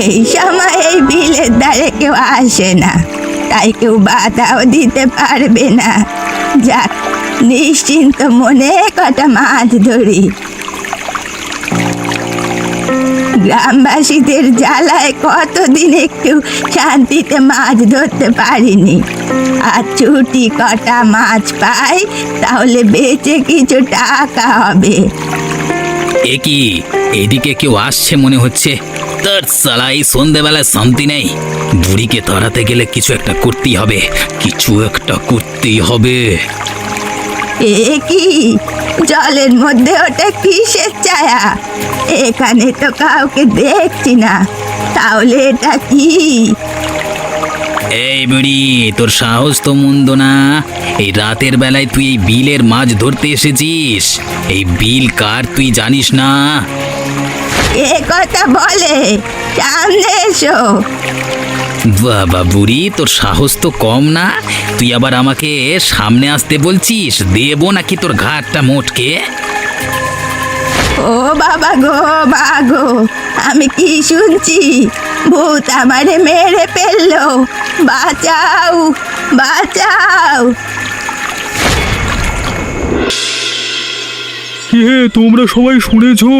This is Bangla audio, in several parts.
এই সময় এই বিলের ধারে কেউ আসে না। তাই কেউ বাধাও দিতে পারবে না। যাক নিশ্চিন্ত মনে কটা মাছ ধরি। গ্রামবাসীদের জ্বালায় কতদিন একটু শান্তিতে মাছ ধরতে পারিনি। আর ছুটি কটা মাছ পাই, তাহলে বেচে কিছু টাকা হবে। এ কি? এদিকে কেউ আসছে মনে হচ্ছে? তার সালা এই সন্ধেবেলায় শান্তি নেই। বুড়িকে তাড়াতে গেলে কিছু একটা করতেই হবে কিছু একটা করতেই হবে। এ কি? জলের মধ্যে ওটা কিসের ছায়া? এখানে তো কাউকে দেখছি না তাহলে এটা কি? এই বুড়ি তোর সাহস তো মন্দ না। এই রাতের বেলায় তুই এই বিলের মাছ ধরতে এসেছিস। এই বিল কার তুই জানিস না। এ কথা বলে সামনে এসো। বাবা বুড়ি তোর সাহস তো কম না? তুই আবার আমাকে সামনে আসতে বলছিস? দেবো নাকি তোর ঘাটটা মোটকে? ও বাবা গো বাগো আমি কি শুনছি? ভূত আমারে মেরে ফেলল। বাঁচাও বাঁচাও। কি হে তোমরা সবাই শুনেছো?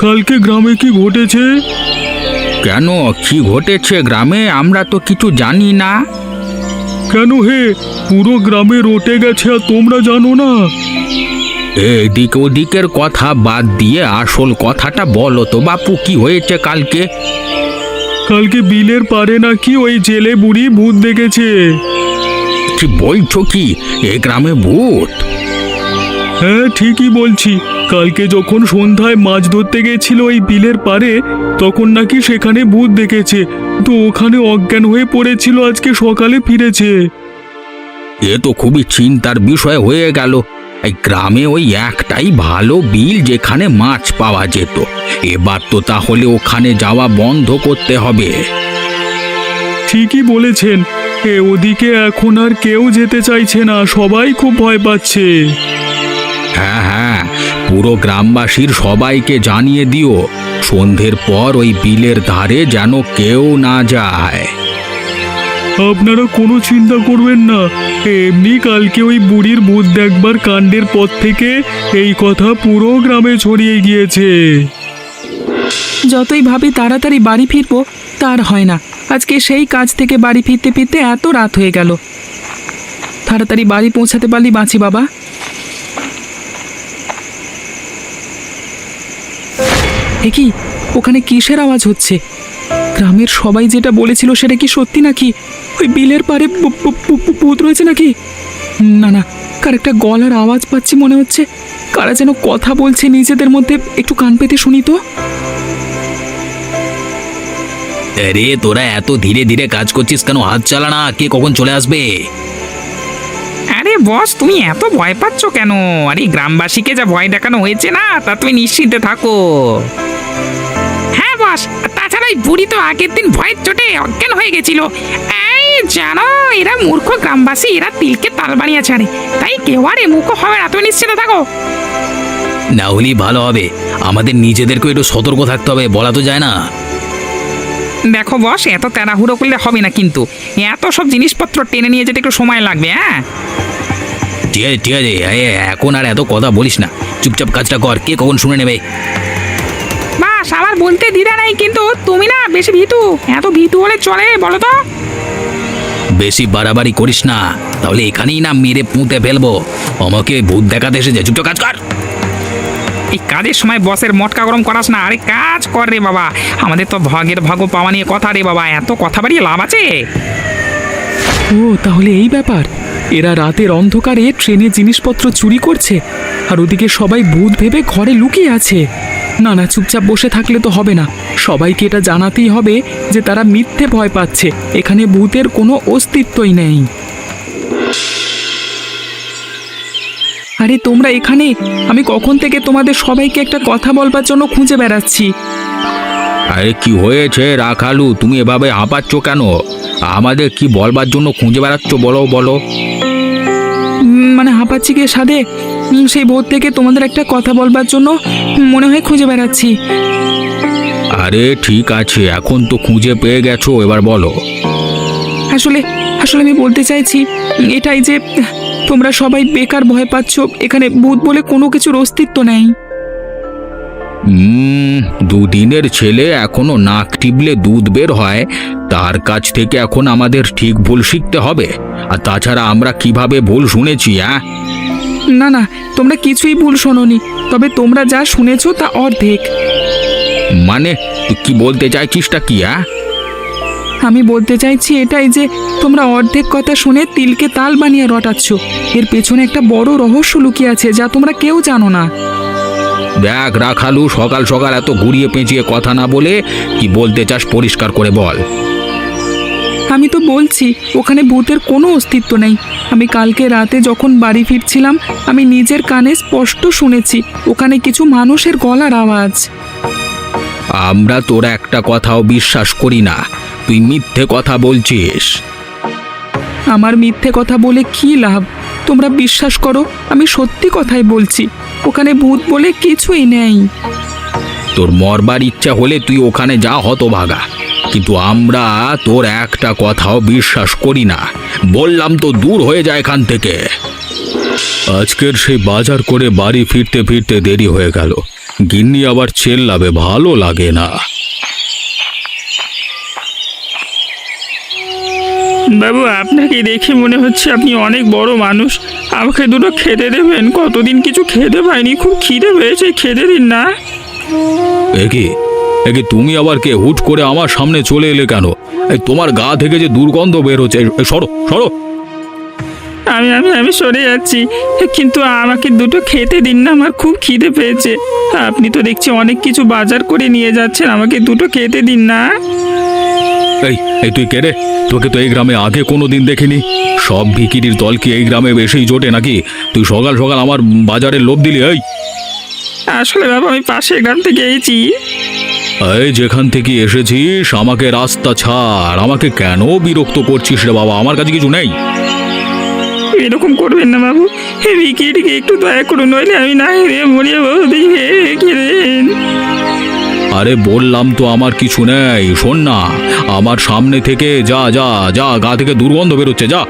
কালকে গ্রামে কি ঘটেছে? কেন? কি ঘটেছে গ্রামে? আমরা তো কিছু জানি না। কেন হে? পুরো গ্রামে রটে গেছে আর তোমরা জানো না? এদিক ওদিকের কথা বাদ দিয়ে আসল কথাটা বলো তো বাপু কি হয়েছে কালকে? কালকে বিলের পারে নাকি ওই জেলে বুড়ি ভূত দেখেছে। কি বলছো কি? এ গ্রামে ভূত? হ্যাঁ ঠিকই বলছি। কালকে যখন সন্ধ্যায় মাছ ধরতে গেছিল ওই বিলের পারে তখন নাকি সেখানে ভূত দেখেছে। তো ওখানে অজ্ঞান হয়ে পড়েছিল আজকে সকালে ফিরেছে। এ তো খুবই চিন্তার বিষয় হয়ে গেল। এই গ্রামে ওই একটাই ভালো বিল যেখানে মাছ পাওয়া যেত। এবার তো তাহলে ওখানে যাওয়া বন্ধ করতে হবে। ঠিকই বলেছেন। এ ওদিকে এখন আর কেউ যেতে চাইছে না সবাই খুব ভয় পাচ্ছে। হ্যাঁ হ্যাঁ পুরো গ্রামবাসীর সবাইকে জানিয়ে দিও সন্ধ্যের পর ওই বিলের ধারে যেন কেউ না যায়। আপনারা কোনো চিন্তা করবেন না এমনি কালকে ওই বুড়ির ভূত দেখবার কাণ্ডের পর থেকে এই কথা পুরো গ্রামে ছড়িয়ে গিয়েছে। যতই ভাবি তাড়াতাড়ি বাড়ি ফিরবো তার হয় না। আজকে সেই কাজ থেকে বাড়ি ফিরতে ফিরতে এত রাত হয়ে গেল। তাড়াতাড়ি বাড়ি পৌঁছাতে পারলি বাঁচি বাবা। এ কি? ওখানে কিসের আওয়াজ হচ্ছে? গ্রামের সবাই যেটা বলেছিল সেটা কি সত্যি নাকি? ওই বিলের পারে ভূত রয়েছে নাকি? না না কার একটা গলার আওয়াজ পাচ্ছি মনে হচ্ছে। কারা যেন কথা বলছে নিজেদের মধ্যে, একটু কান পেতে শুনি তো। আরে, তোরা এত ধীরে ধীরে কাজ করছিস কেন? হাত চালা না, কে কখন চলে আসবে? বস তুমি এত ভয় পাচ্ছ কেন? আরে গ্রামবাসীকে যা ভয় দেখানো হয়েছে না তা তুমি নিশ্চিন্তে থাকো। হ্যাঁ বস তাছাড়া এই বুড়ি তো আগের দিন ভয়ের চোটে অজ্ঞান হয়ে গেছিল। এই জানো এরা মূর্খ গ্রামবাসী এরা তিলকে তাল বানিয়ে ছাড়ে। তাই কেউ আর মুখ হবে না তুমি নিশ্চিন্তে থাকো। না হলেই ভালো হবে। আমাদের নিজেদেরকে একটু সতর্ক থাকতে হবে বলা তো যায় না। দেখো বস এত তাড়াহুড়ো করলে হবে না কিন্তু। এত সব জিনিসপত্র টেনে নিয়ে যেতে একটু সময় লাগবে হ্যাঁ? ঠিক আছে ঠিক আছে এ, এখন আর এত কথা বলিস না। চুপচাপ কাজটা কর কে কখন শুনে নেবে? বাস আমার বলতে দ্বিধা নাই কিন্তু তুমি না বেশি ভীতু। এত ভীতু হলে চলে বলো তো। বেশি বাড়াবাড়ি করিস না তাহলে এখানেই না মেরে পুঁতে ফেলব। আমাকে ভূত দেখাতে এসেছে চুপচাপ কাজ কর। এই কাজের সময় বসের মটকা গরম করাস না আরে কাজ কর রে বাবা। আমাদের তো ভাগের ভাগ পাওয়া নিয়ে কথা রে বাবা এত কথা বাড়িয়ে লাভ আছে। ও তাহলে এই ব্যাপার। এরা রাতের অন্ধকারে ট্রেনে জিনিসপত্র চুরি করছে, আর ওদিকে সবাই ভূত ভেবে ঘরে লুকিয়ে আছে। না না চুপচাপ বসে থাকলে তো হবে না। সবাইকে এটা জানাতেই হবে যে তারা মিথ্যে ভয় পাচ্ছে। এখানে ভূতের কোনো অস্তিত্বই নেই। আরে তোমরা এখানে? আমি কখন থেকে তোমাদের সবাইকে একটা কথা বলবার জন্য খুঁজে বেড়াচ্ছি। আরে কি হয়েছে রাখালু? তুমি এভাবে হাঁপাচ্ছ কেন? আমাদের কি বলবার জন্য খুঁজে বেড়াচ্ছ বলো বলো। মানে হাঁপাচ্ছি গিয়ে সাদে সেই ভোর থেকে তোমাদের একটা কথা বলবার জন্য মনে হয় খুঁজে বেড়াচ্ছি। আরে ঠিক আছে এখন তো খুঁজে পেয়ে গেছো এবার বলো। আসলে আসলে আমি বলতে চাইছি এটাই যে তোমরা সবাই বেকার ভয় পাচ্ছ এখানে ভূত বলে কোনো কিছুর অস্তিত্ব নেই। হুম দুদিনের ছেলে এখনও নাক টিপলে দুধ বের হয়। তার কাছ থেকে এখন আমাদের ঠিক ভুল শিখতে হবে। আর তাছাড়া আমরা কীভাবে ভুল শুনেছি হ্যাঁ না না তোমরা কিছুই ভুল শোনোনি। তবে তোমরা যা শুনেছো তা অর্ধেক। মানে তুই কি বলতে চাইছিসটা কি হ্যাঁ আমি বলতে চাইছি এটাই যে তোমরা অর্ধেক কথা শুনে তিলকে তাল বানিয়ে রটাচ্ছ। এর পেছনে একটা বড় রহস্য লুকিয়ে আছে যা তোমরা কেউ জানো না। দেখ রাখালু সকাল সকাল এত ঘুরিয়ে পেঁচিয়ে কথা না বলে কি বলতে চাস পরিষ্কার করে বল। আমি তো বলছি ওখানে ভূতের কোনো অস্তিত্ব নেই। আমি কালকে রাতে যখন বাড়ি ফিরছিলাম আমি নিজের কানে স্পষ্ট শুনেছি ওখানে কিছু মানুষের গলার আওয়াজ। আমরা তোর একটা কথাও বিশ্বাস করি না। তুই মিথ্যে কথা বলছিস। আমার মিথ্যে কথা বলে কি লাভ? তোমরা বিশ্বাস করো আমি সত্যি কথাই বলছি। ওখানে ভূত বলে কিছুই নেই। তোর মরবার ইচ্ছা হলে তুই ওখানে যা হতো ভাগা কিন্তু আমরা তোর একটা কথাও বিশ্বাস করি না। বললাম তো দূর হয়ে যায় এখান থেকে। আজকের সেই বাজার করে বাড়ি ফিরতে ফিরতে দেরি হয়ে গেল। গিন্নি আবার চেল্লাবে, ভালো লাগে না। বাবু আপনাকে দেখে মনে হচ্ছে আপনি অনেক বড় মানুষ। আমাকে দুটো খেতে দেবেন। কতদিন কিছু খেতে পাইনি খুব খিদে পেয়েছে খেতে দিন না। একে একে তুমি আবার কে? হুট করে আমার সামনে চলে এলে কেন? এই তোমার গা থেকে যে দুর্গন্ধ বের হচ্ছে। সরো সরো। আমি আমি আমি সরে যাচ্ছি। কিন্তু আমাকে দুটো খেতে দিন না আমার খুব খিদে পেয়েছে। আপনি তো দেখছি অনেক কিছু বাজার করে নিয়ে যাচ্ছেন আমাকে দুটো খেতে দিন না। এই এই তুই কে রে? তোকে তো এই গ্রামে আগে কোনো দিন দেখিনি। সব ভিকিরির দল কি এই গ্রামে বেশি জোটে নাকি? তুই সকাল সকাল আমার বাজারের লোভ দিলি এই। আসলে বাবা আমি পাশে গ্রাম থেকে এসেছি। এই যেখান থেকে এসেছিস আমাকে রাস্তা ছাড়। আমাকে কেন বিরক্ত করছিস রে বাবা? আমার কাছে কিছু নেই। এরকম করবেন না বাবু। হে বিকিটিকে একটু দয়া করুন নইলে আমি না হেরে মরিয়া বাবু দেখে আরে বললাম তো আমার কিছু নেই শোন না। আমার সামনে থেকে যা যা যা গা থেকে দুর্গন্ধ বেরোচ্ছে যা।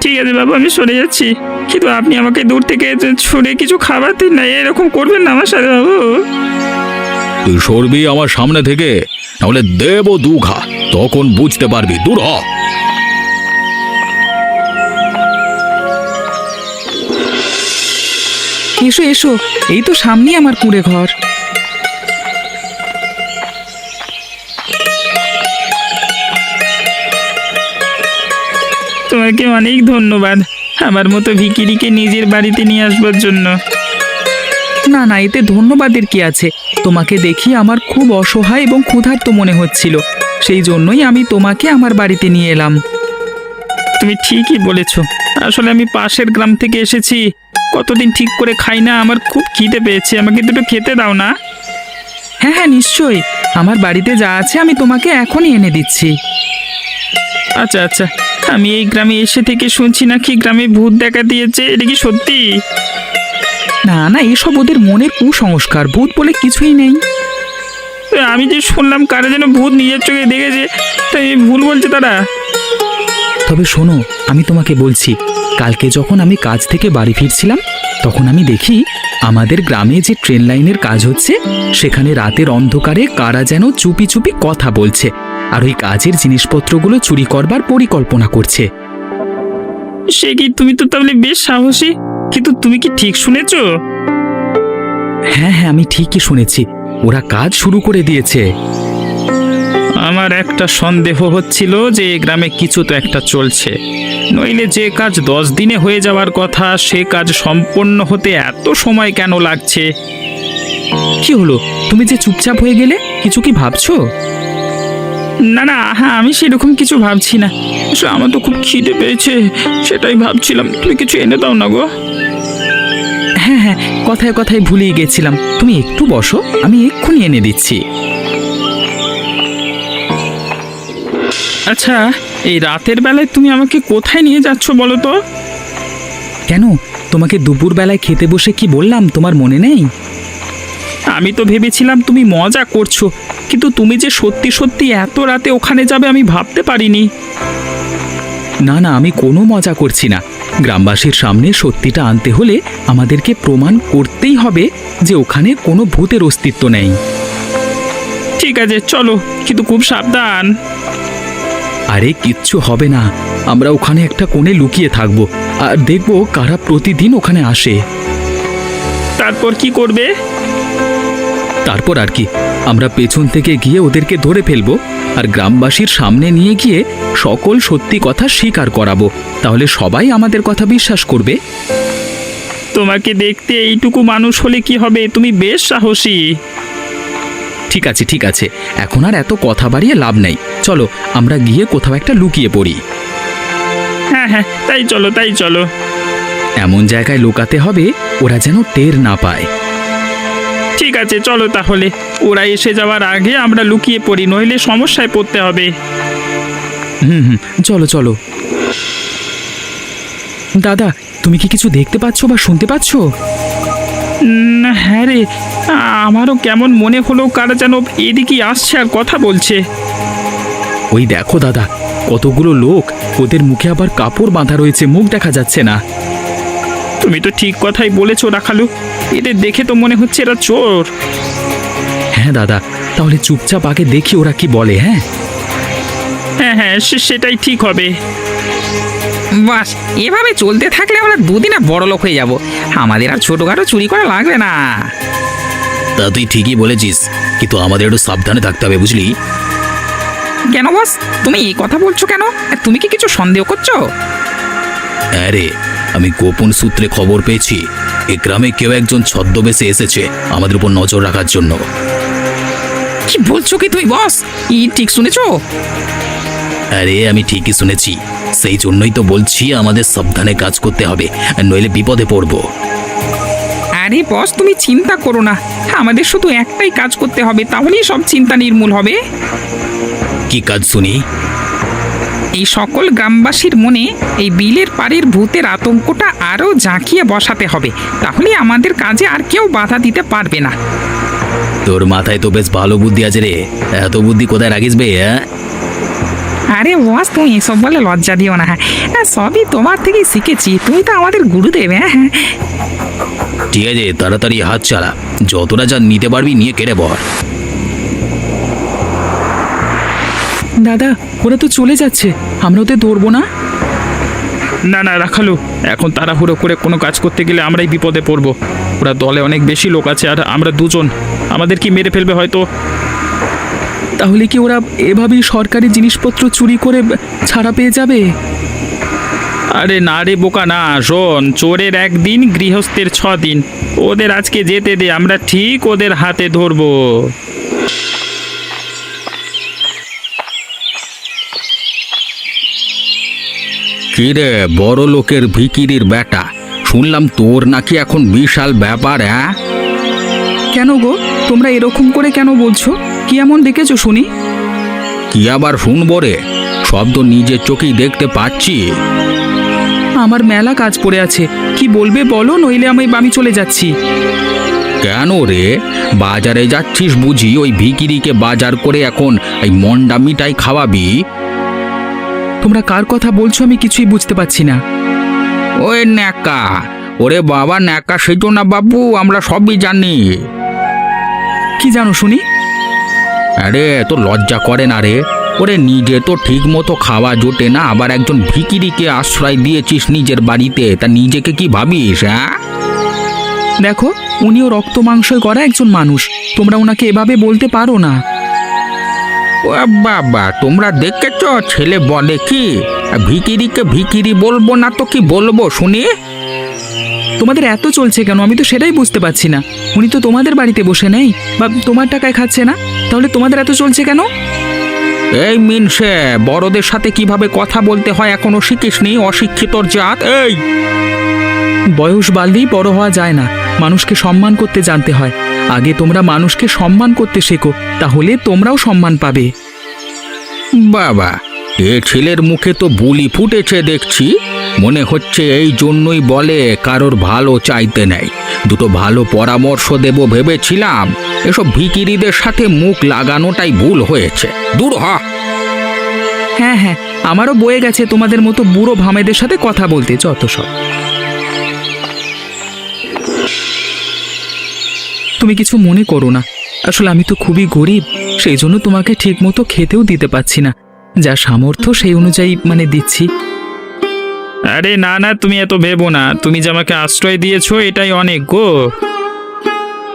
ঠিক আছে বাবু আমি সরে যাচ্ছি। কিন্তু আপনি আমাকে দূর থেকে ছুড়ে কিছু খাবার দিন না এরকম করবেন না আমার সাথে বাবু। তুই সরবি আমার সামনে থেকে তাহলে দেব দু ঘা তখন বুঝতে পারবি দূর হ। এসো এসো এই তো সামনেই আমার কুঁড়ে ঘর। তোমাকে অনেক ধন্যবাদ আমার মতো ভিকিরিকে নিজের বাড়িতে নিয়ে আসবার জন্য। না না এতে ধন্যবাদের কি আছে? তোমাকে দেখি আমার খুব অসহায় এবং ক্ষুধার্ত মনে হচ্ছিল। সেই জন্যই আমি তোমাকে আমার বাড়িতে নিয়ে এলাম। তুমি ঠিকই বলেছ। আসলে আমি পাশের গ্রাম থেকে এসেছি। কতদিন ঠিক করে খাই না আমার খুব খিদে পেয়েছে। আমাকে দুটো খেতে দাও না। হ্যাঁ হ্যাঁ নিশ্চয়ই। আমার বাড়িতে যা আছে আমি তোমাকে এখনই এনে দিচ্ছি। আচ্ছা আচ্ছা। আমি এই গ্রামে এসে থেকে শুনছি নাকি গ্রামে ভূত দেখা দিয়েছে এটা কি সত্যি? না না এসব ওদের মনের কুসংস্কার ভূত বলে কিছুই নেই। আমি যে শুনলাম কারা যেন ভূত নিজের চোখে দেখেছে তাই ভুল বলছে তারা। তবে শোনো আমি তোমাকে বলছি কালকে যখন আমি কাজ থেকে বাড়ি ফিরছিলাম তখন আমি দেখি আমাদের গ্রামে যে ট্রেন লাইনের কাজ হচ্ছে সেখানে রাতের অন্ধকারে কারা যেন চুপি চুপি কথা বলছে। আর ওই কাজের জিনিসপত্রগুলো চুরি করবার পরিকল্পনা করছে। সে কি তুমি তো তাহলে বেশ সাহসী? কিন্তু তুমি কি ঠিক শুনেছ? হ্যাঁ হ্যাঁ আমি ঠিকই শুনেছি। ওরা কাজ শুরু করে দিয়েছে। আমার একটা সন্দেহ হচ্ছিল যে এ গ্রামে কিছু তো একটা চলছে। নইলে যে কাজ দশ দিনে হয়ে যাওয়ার কথা সে কাজ সম্পন্ন হতে এত সময় কেন লাগছে? কি হলো? তুমি যে চুপচাপ হয়ে গেলে কিছু কি ভাবছ? না না হ্যাঁ আমি সেরকম কিছু ভাবছি না। আসলে আমার তো খুব খিদে পেয়েছে সেটাই ভাবছিলাম। তুমি কিছু এনে দাও না গো। হ্যাঁ হ্যাঁ কথায় কথায় ভুলিয়ে গেছিলাম। তুমি একটু বসো আমি এক্ষুনি এনে দিচ্ছি। আচ্ছা এই রাতের বেলায় তুমি আমাকে কোথায় নিয়ে যাচ্ছ বলো তো? কেন? তোমাকে দুপুরবেলায় খেতে বসে কি বললাম? তোমার মনে নেই? আমি তো ভেবেছিলাম তুমি মজা করছ। কিন্তু তুমি যে সত্যি সত্যি এত রাতে ওখানে যাবে আমি ভাবতে পারিনি। না না আমি কোনো মজা করছি না। গ্রামবাসীর সামনে সত্যিটা আনতে হলে আমাদেরকে প্রমাণ করতেই হবে যে ওখানে কোনো ভূতের অস্তিত্ব নেই। ঠিক আছে চলো কিন্তু খুব সাবধান। আরে কিচ্ছু হবে না। আমরা ওখানে একটা কোণে লুকিয়ে থাকব আর দেখব কারা প্রতিদিন ওখানে আসে। তারপর কি করবে? তারপর আর কি। আমরা পেছন থেকে গিয়ে ওদেরকে ধরে ফেলব আর গ্রামবাসীর সামনে নিয়ে গিয়ে সকল সত্যি কথা স্বীকার করাবো। তাহলে সবাই আমাদের কথা বিশ্বাস করবে। তোমাকে দেখতে এইটুকু মানুষ হলে কি হবে? তুমি বেশ সাহসী। ঠিক আছে ঠিক আছে। এখন আর এত কথা বাড়িয়ে লাভ নেই। চলো আমরা গিয়ে কোথাও একটা লুকিয়ে পড়ি। হ্যাঁ হ্যাঁ তাই চলো তাই চলো। এমন জায়গায় লুকাতে হবে ওরা যেন টের না পায়। ঠিক আছে চলো তাহলে। ওরা এসে যাওয়ার আগে আমরা লুকিয়ে পড়ি নইলে সমস্যায় পড়তে হবে। হুম হুম চলো চলো। দাদা তুমি কি কিছু দেখতে পাচ্ছ বা শুনতে পাচ্ছ? হ্যাঁ রে আমারও কেমন মনে হলো কারা যেন এদিকে আসছে আর কথা বলছে। ওই দেখো দাদা কতগুলো লোক ওদের মুখে আবার কাপড় বাঁধা রয়েছে মুখ দেখা যাচ্ছে না। তুমি তো ঠিক কথাই বলেছ রাখালু। এদের দেখে তো মনে হচ্ছে এরা চোর। হ্যাঁ দাদা তাহলে চুপচাপ আগে দেখি ওরা কি বলে হ্যাঁ? হ্যাঁ হ্যাঁ সে- সেটাই ঠিক হবে। বাস এভাবে চলতে থাকলে আমরা দুদিনে বড় লোক হয়ে যাব। আমাদের আর ছোটখাটো চুরি করা লাগবে না। তা তুই ঠিকই বলেছিস কিন্তু আমাদের একটু সাবধানে থাকতে হবে বুঝলি? কেন বস? তুমি এই কথা বলছো কেন? তুমি কি কিছু সন্দেহ করছ? হ্যাঁ রে আমি গোপন সূত্রে খবর পেয়েছি এ গ্রামে কেউ একজন ছদ্মবেশে এসেছে আমাদের উপর নজর রাখার জন্য। কি বলছো কি তুমি বস? ই ঠিক শুনেছো? আরে আমি ঠিকই শুনেছি। সেই জন্যই তো বলছি আমাদের সাবধানে কাজ করতে হবে আর নইলে বিপদে পড়ব। আরে বস তুমি চিন্তা করো না। আমাদের শুধু একটাই কাজ করতে হবে তাহলেই সব চিন্তা নির্মূল হবে। কি কাজ শুনি? এই সকল গ্রামবাসীর মনে এই বিলের পাড়ের ভূতের আতঙ্কটা আরও জাঁকিয়ে বসাতে হবে। তাহলে আমাদের কাজে আর কেউ বাধা দিতে পারবে না। তোর মাথায় তো বেশ ভালো বুদ্ধি আছে রে। এত বুদ্ধি কোথায় রাখিস বে হ্যাঁ? আরে বস তুমি এসব বলে লজ্জা দিও না। হ্যাঁ সবই তোমার থেকেই শিখেছি। তুমি তো আমাদের গুরুদেব হ্যাঁ হ্যাঁ। ঠিক আছে তাড়াতাড়ি হাত চালা। যতটা যা নিতে পারবি নিয়ে কেড়ে পড় দাদা ওরা তো চলে যাচ্ছে। আমরা ওদের ধরবো না? না না রাখালো এখন তাড়াহুড়ো করে কোনো কাজ করতে গেলে আমরাই বিপদে পড়ব। ওরা দলে অনেক বেশি লোক আছে আর আমরা দুজন। আমাদের কি মেরে ফেলবে হয়তো? তাহলে কি ওরা এভাবেই সরকারি জিনিসপত্র চুরি করে ছাড়া পেয়ে যাবে? আরে না রে বোকা না শোন চোরের একদিন গৃহস্থের ছ দিন ওদের আজকে যেতে দে আমরা ঠিক ওদের হাতে ধরবো। কি রে বড় লোকের ভিকিরির বেটা শুনলাম তোর নাকি এখন বিশাল ব্যাপার হ্যাঁ কেন গো? তোমরা এরকম করে কেন বলছো? কি এমন দেখেছ শুনি? কি আবার শুনব রে? সব তো নিজের চোখেই দেখতে পাচ্ছি। আমার মেলা কাজ পড়ে আছে। কি বলবে বলো নইলে আমি আমি চলে যাচ্ছি। কেন রে? বাজারে যাচ্ছিস বুঝি? ওই ভিকিরিকে বাজার করে এখন এই মন্ডা মিঠাই খাওয়াবি? তোমরা কার কথা বলছো আমি কিছুই বুঝতে পারছি না। ওই ন্যাকা ওরে বাবা ন্যাকা সেজো না বাবু আমরা সবই জানি। কি জানো শুনি? আরে তো লজ্জা করে না রে। ওরে নিজে তো ঠিক মতো খাওয়া জোটে না আবার একজন ভিকিরিকে আশ্রয় দিয়েছিস নিজের বাড়িতে তা নিজেকে কি ভাবিস হ্যাঁ? দেখো উনিও রক্ত মাংসই করা একজন মানুষ। তোমরা ওনাকে এভাবে বলতে পারো না। ও বাবা তোমরা দেখেছ ছেলে বলে কি? ভিকিরিকে ভিকিরি বলব না তো কি বলব শুনি? তোমাদের এত চলছে কেন? আমি তো সেটাই বুঝতে পারছি না। উনি তো তোমাদের বাড়িতে বসে নেই বা তোমার টাকায় খাচ্ছে না? তাহলে তোমাদের এত চলছে কেন? এই মিনসে বড়দের সাথে কীভাবে কথা বলতে হয় এখনও শিখিসনি অশিক্ষিতর জাত? এই! বয়স বাড়লেই বড় হওয়া যায় না। মানুষকে সম্মান করতে জানতে হয়। আগে তোমরা মানুষকে সম্মান করতে শেখো তাহলে তোমরাও সম্মান পাবে। বাবা এ ছেলের মুখে তো বুলি ফুটেছে দেখছি। মনে হচ্ছে এই জন্যই বলে কারোর ভালো চাইতে নেই। দুটো ভালো পরামর্শ দেব ভেবেছিলাম। এসব ভিকিরিদের সাথে মুখ লাগানোটাই ভুল হয়েছে। দূর হ। হ্যাঁ হ্যাঁ আমারও বয়ে গেছে তোমাদের মতো বুড়ো ভামেদের সাথে কথা বলতে। যত সব। তুমি কিছু মনে করো না। আসলে আমি তো খুবই গরিব সেই জন্য তোমাকে ঠিক মতো খেতেও দিতে পারছি না। যা সামর্থ্য সেই অনুযায়ী মানে দিচ্ছি। আরে না না তুমি এত ভেবো না। তুমি যে আমাকে আশ্রয় দিয়েছ এটাই অনেক গো।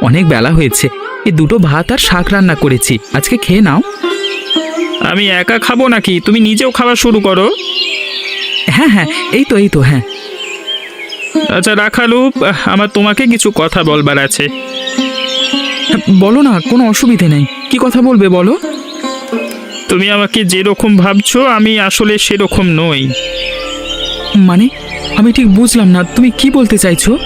অনেক বেলা হয়েছে। এই দুটো ভাত আর শাক রান্না করেছি। আজকে খেয়ে নাও। আমি একা খাব নাকি? তুমি নিজেও খাওয়া শুরু করো। হ্যাঁ হ্যাঁ এই তো এই তো হ্যাঁ। আচ্ছা রাখালু আমার তোমাকে কিছু কথা বলবার আছে। হ্যাঁ, বলো না কোনো অসুবিধে নেই। কি কথা বলবে বলো? তুমি আমাকে যেরকম ভাবছ আমি আসলে সেরকম নই। মানে? আমি ঠিক বুঝলাম না তুমি কি বলতে চাইছো?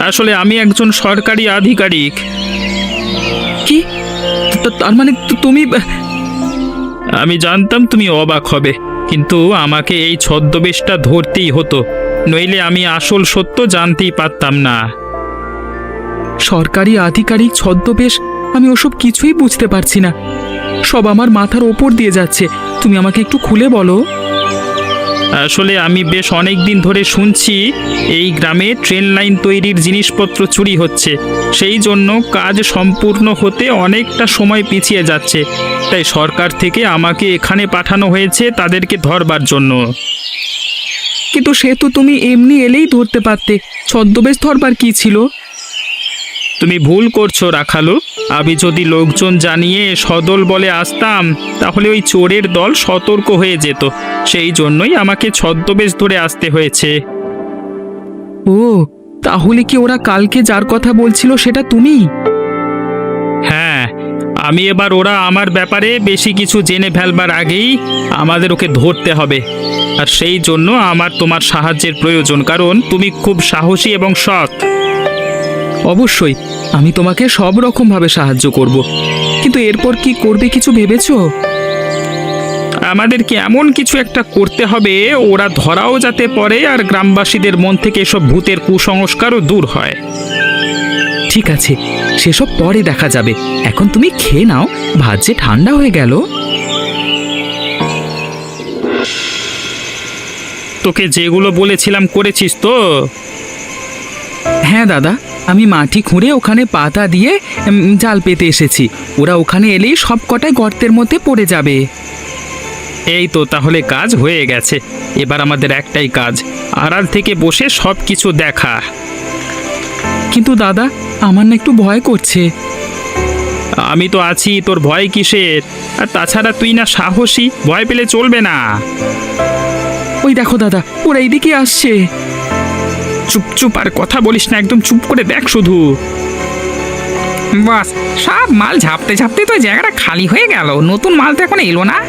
আসলে আমি একজন সরকারি আধিকারিক। কি? তা- তার মানে তুমি আমি জানতাম তুমি অবাক হবে কিন্তু আমাকে এই ছদ্মবেশটা ধরতেই হতো। নইলে আমি আসল সত্য জানতেই পারতাম না। সরকারি আধিকারিক ছদ্মবেশ আমি ওসব কিছুই বুঝতে পারছি না। সব আমার মাথার ওপর দিয়ে যাচ্ছে। তুমি আমাকে একটু খুলে বলো। আসলে আমি বেশ অনেক দিন ধরে শুনছি এই গ্রামে ট্রেন লাইন তৈরির জিনিসপত্র চুরি হচ্ছে। সেই জন্য কাজ সম্পূর্ণ হতে অনেকটা সময় পিছিয়ে যাচ্ছে। তাই সরকার থেকে আমাকে এখানে পাঠানো হয়েছে তাদেরকে ধরবার জন্য। কিন্তু সে তো তুমি এমনি এলেই ধরতে পারতে। ছদ্মবেশ ধরবার কি ছিল? তুমি ভুল করছ রাখালু। আমি যদি লোকজন জানিয়ে সদল বলে আসতাম তাহলে ওই চোরের দল সতর্ক হয়ে যেত। সেই জন্যই আমাকে ছদ্মবেশ ধরে আসতে হয়েছে। ও তাহলে কি ওরা কালকে যার কথা বলছিল সেটা তুমি? হ্যাঁ আমি এবার ওরা আমার ব্যাপারে বেশি কিছু জেনে ফেলবার আগেই আমাদের ওকে ধরতে হবে। আর সেই জন্য আমার তোমার সাহায্যের প্রয়োজন কারণ তুমি খুব সাহসী এবং সৎ। অবশ্যই, আমি তোমাকে সব রকম ভাবে সাহায্য করব। কিন্তু এরপর কি করবে কিছু ভেবেছো? আমাদেরকে এমন কিছু একটা করতে হবে, ওরা ধরাও যাতে পড়ে আর গ্রামবাসীদের মন থেকে এসব ভূতের কুসংস্কারও দূর হয়। ঠিক আছে, সেসব পরে দেখা যাবে। এখন তুমি খেয়ে নাও, ভাত যে ঠান্ডা হয়ে গেল। তোকে যেগুলো বলেছিলাম করেছিস তো? হ্যাঁ দাদা। আমি মাটি খুঁড়ে ওখানে পাতা দিয়ে জাল পেতে এসেছি। ওরা ওখানে এলেই সব কটাই গর্তের মধ্যে পড়ে যাবে। এই তো তাহলে কাজ হয়ে গেছে। এবার আমাদের একটাই কাজ, আড়াল থেকে বসে সব কিছু দেখা। কিন্তু দাদা, আমার না একটু ভয় করছে। আমি তো আছি, তোর ভয় কিসের? আর তাছাড়া তুই না সাহসী, ভয় পেলে চলবে না। ওই দেখো দাদা, ওরা এইদিকে আসছে। চুপ চুপ আর কথা বলিস না একদম চুপ করে দেখ শুধু। বাস সব মাল ঝাপতে ঝাপতে তো জায়গাটা খালি হয়ে গেল নতুন মাল তো এখন এলো না।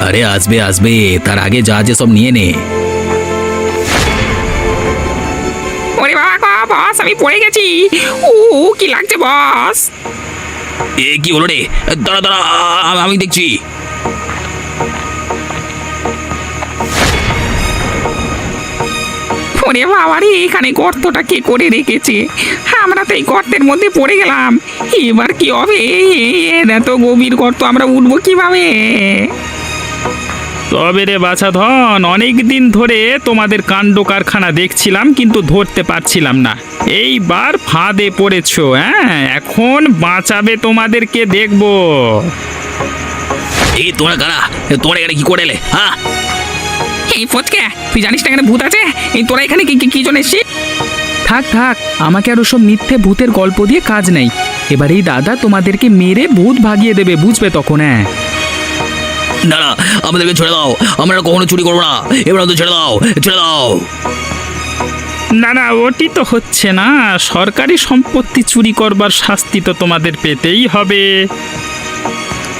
আরে আসবে আসবে তার আগে যা যে সব নিয়ে নে। ওরে বাবা গো, বস আমি পড়ে গেছি। ও কি লাগছে বস? এ কি হলো রে? দাঁড়া দাঁড়া আ- আমি দেখছি। ওরে বাবা রে এখানে গর্তটা কে করে রেখেছে? আমরা তো এই গর্তের মধ্যে পড়ে গেলাম। এবার কি হবে? এত গভীর গর্ত আমরা উঠবো কীভাবে? তবে রে বাছা ধন অনেক দিন ধরে তোমাদের কাণ্ড কারখানা দেখছিলাম কিন্তু ধরতে পারছিলাম না। এইবার ফাঁদে পড়েছো হ্যাঁ? এখন বাঁচাবে তোমাদেরকে দেখব। এই তোমরা কারা? তোমরা এখানে কি করে এলে হ্যাঁ? তুই জানিস না এখানে ভূত আছে? এই তোরা এখানে কি কি- কি জন্য এসছিস? থাক থাক আমাকে আর ওসব মিথ্যে ভূতের গল্প দিয়ে কাজ নেই। এবার এই দাদা তোমাদেরকে মেরে ভূত ভাগিয়ে দেবে বুঝবে তখন হ্যাঁ। না না আমাদেরকে ছেড়ে দাও। আমরা কখনো চুরি করব না। এবার তো ছেড়ে দাও ছেড়ে দাও। না না ওটি তো হচ্ছে না। সরকারি সম্পত্তি চুরি করবার শাস্তি তো তোমাদের পেতেই হবে।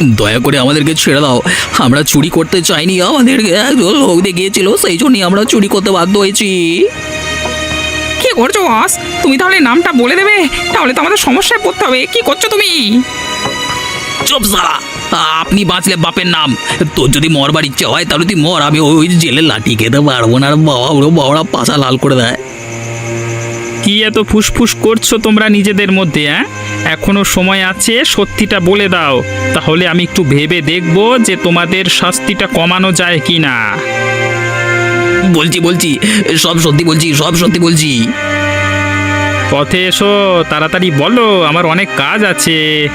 দয়া করে আমাদেরকে ছেড়ে দাও। আমরা চুরি করতে চাইনি আমাদের একজন লোক দিয়ে গিয়েছিল সেই জন্যই আমরা চুরি করতে বাধ্য হয়েছি। কি করছ বস? তুমি তাহলে নামটা বলে দেবে? তাহলে তো আমাদের সমস্যায় পড়তে হবে। কি করছ তুমি? চুপ সারা। আপনি বাঁচলে বাপের নাম। তোর যদি মরবার ইচ্ছে হয় তাহলে তুই মর। আমি ওই জেলে লাঠি খেতে পারব না। আর বাবা ওরা বাবারা পাশা লাল করে দেয়। কি এত ফুসফুস করছ তোমরা নিজেদের মধ্যে হ্যাঁ? এখনও সময় আছে সত্যিটা বলে দাও। তাহলে আমি একটু ভেবে দেখব যে তোমাদের শাস্তিটা কমানো যায় কি না বলছি বলছি সব সত্যি বলছি সব সত্যি বলছি। পথে এসো তাড়াতাড়ি বলো আমার অনেক কাজ আছে।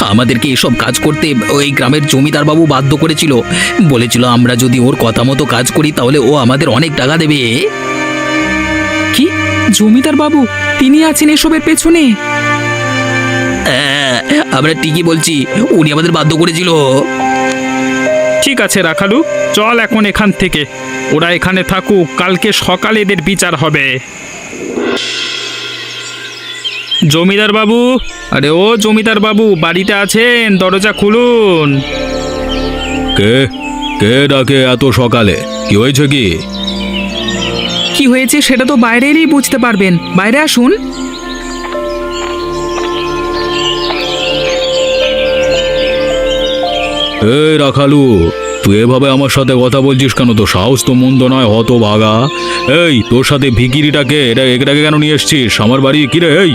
আমাদেরকে এসব কাজ করতে ওই গ্রামের জমিদার বাবু বাধ্য করেছিল। বলেছিল আমরা যদি ওর কথা মতো কাজ করি তাহলে ও আমাদের অনেক টাকা দেবে। জমিদার বাবু তিনি আছেন এসবের পেছনে। হ্যাঁ, আমরা ঠিকই বলছি উনি আমাদের বাধ্য করেছিল। ঠিক আছে রাখালু চল এখন এখান থেকে। ওরা এখানে থাকুক কালকে সকালে এদের বিচার হবে। জমিদার বাবু আরে ও জমিদার বাবু বাড়িতে আছেন দরজা খুলুন। কে? কে ডাকে এত সকালে? কি হয়েছে কি? কি হয়েছে সেটা তো বাইরে এলেই বুঝতে পারবেন। বাইরে আসুন। এই রাখালু তুই এভাবে আমার সাথে কথা বলছিস কেন? তো সাহস তো মন্দ নয় হত ভাগা এই তোর সাথে ভিকিরিটাকে এটা এটাকে কেন নিয়ে এসছিস? আমার বাড়ি কি রে এই?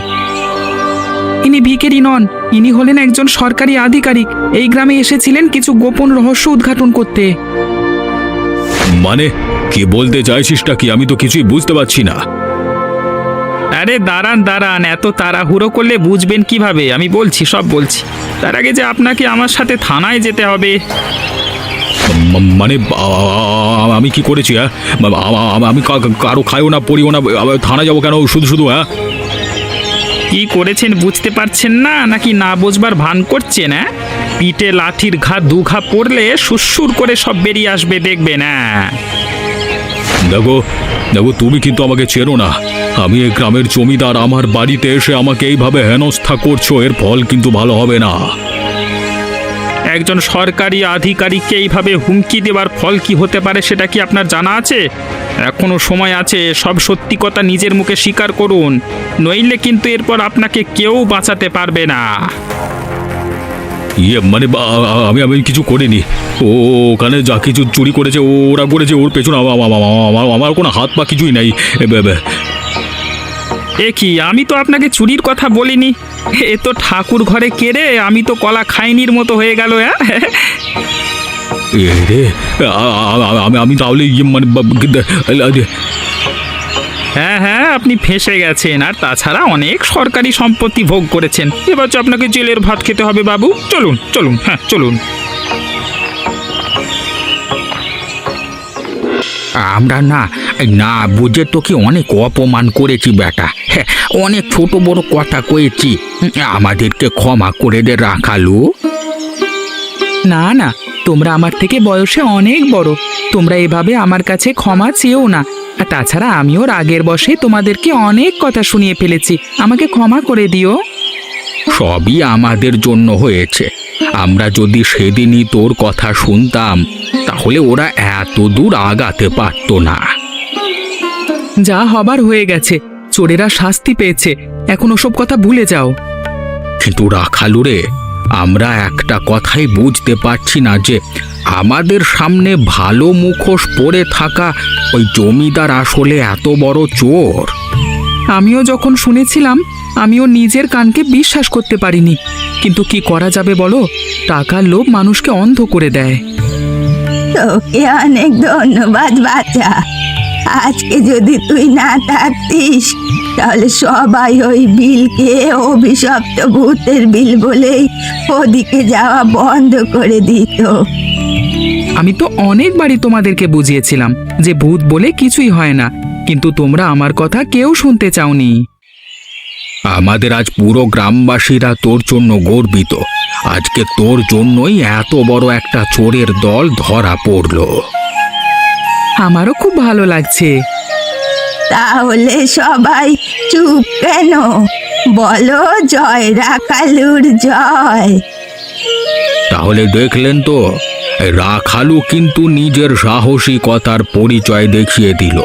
ইনি ভিকেরি নন ইনি হলেন একজন সরকারি আধিকারিক। এই গ্রামে এসেছিলেন কিছু গোপন রহস্য উদ্ঘাটন করতে। মানে? কি বলতে চাইছিসটা কি? আমি তো কিছুই বুঝতে পারছি না। আরে দাঁড়ান দাঁড়ান এত তাড়াহুড়ো করলে বুঝবেন কীভাবে? আমি বলছি সব বলছি। তার আগে যে আপনাকে আমার সাথে থানায় যেতে হবে। ম- মানে আ- আ- আমি কি করেছি হ্যাঁ? আ- আ- আমি কা- কারও খাইও না পড়িও না আবার থানা যাব কেন? শুধু শুধু হ্যাঁ? কি করেছেন বুঝতে পারছেন না? নাকি না বুঝবার ভান করছেন হ্যাঁ? পিঠে লাঠির ঘা দু ঘা পড়লে সুসুর করে সব বেরিয়ে আসবে দেখবেন হ্যাঁ? দেখো দেখো, তুমি কিন্তু আমাকে চেনো না। আমি এই গ্রামের জমিদার, আমার বাড়িতে এসে আমাকে এইভাবে হেনস্থা করছ, এর ফল কিন্তু ভালো হবে না। একজন সরকারি আধিকারিককে এইভাবে হুমকি দেওয়ার ফল কি হতে পারে সেটা কি আপনার জানা আছে? এখনও সময় আছে, সব সত্যি কথা নিজের মুখে স্বীকার করুন। নইলে কিন্তু এরপর আপনাকে কেউ বাঁচাতে পারবে না। ইয়ে মানে বা- আ- আমি আমি কিছু করিনি। ও ওখানে যা কিছু চুরি করেছে ওরা করেছে ওর পেছনে আমা- আমা- আমা- আমা- আমার কোনো হাত পা কিছুই নাই। এ বে- বে- এ কি আমি তো আপনাকে চুরির কথা বলিনি। এ তো ঠাকুর ঘরে কেড়ে আমি তো কলা খাইনির মতো হয়ে গেল হ্যাঁ এ রে আ- আ- আ- আমি আমি তাহলে ইয়ে মানে বা- কিন্তু- আ- হ্যাঁ হ্যাঁ আপনি ফেঁসে গেছেন। আর তাছাড়া অনেক সরকারি সম্পত্তি ভোগ করেছেন। এবার তো আপনাকে জেলের ভাত খেতে হবে বাবু। চলুন চলুন হ্যাঁ চলুন। আমরা না না বুঝে তোকে অনেক অপমান করেছি বেটা। হ্যাঁ অনেক ছোট বড় কথা কয়েছি। আমাদেরকে ক্ষমা করে দে রাখালু। না না তোমরা আমার থেকে বয়সে অনেক বড়। তোমরা এভাবে আমার কাছে ক্ষমা চেয়েও না। আর তাছাড়া আমিও রাগের বসে তোমাদেরকে অনেক কথা শুনিয়ে ফেলেছি। আমাকে ক্ষমা করে দিও। সবই আমাদের জন্য হয়েছে। আমরা যদি সেদিনই তোর কথা শুনতাম, তাহলে ওরা এত দূর আগাতে পারতো না। যা হবার হয়ে গেছে। চোরেরা শাস্তি পেয়েছে। এখন ওসব কথা ভুলে যাও। কিন্তু রাখালু রে আমরা একটা কথাই বুঝতে পারছি না যে আমাদের সামনে ভালো মুখোশ পরে থাকা ওই জমিদার আসলে এত বড় চোর। আমিও যখন শুনেছিলাম আমিও নিজের কানকে বিশ্বাস করতে পারিনি। কিন্তু কি করা যাবে বলো? টাকার লোভ মানুষকে অন্ধ করে দেয়। তোকে অনেক ধন্যবাদ বাচ্চা আজকে যদি তুই না থাকতিস তাহলে সবাই ওই বিলকে অভিশপ্ত ভূতের বিল বলেই ওদিকে যাওয়া বন্ধ করে দিত। আমি তো অনেকবারই তোমাদেরকে বুঝিয়েছিলাম যে ভূত বলে কিছুই হয় না কিন্তু তোমরা আমার কথা কেউ শুনতে চাওনি। আমাদের আজ পুরো গ্রামবাসীরা তোর জন্য গর্বিত। আজকে তোর জন্যই এত বড় একটা চোরের দল ধরা পড়ল। আমারও খুব ভালো লাগছে। তাহলে সবাই চুপ কেন? বলো জয় রাখালুর জয়। তাহলে দেখলেন তো, রাখালু কিন্তু নিজের সাহসিকতার পরিচয় দেখিয়ে দিল।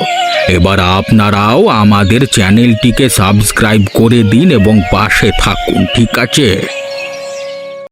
এবার আপনারাও আমাদের চ্যানেলটিকে সাবস্ক্রাইব করে দিন এবং পাশে থাকুন, ঠিক আছে?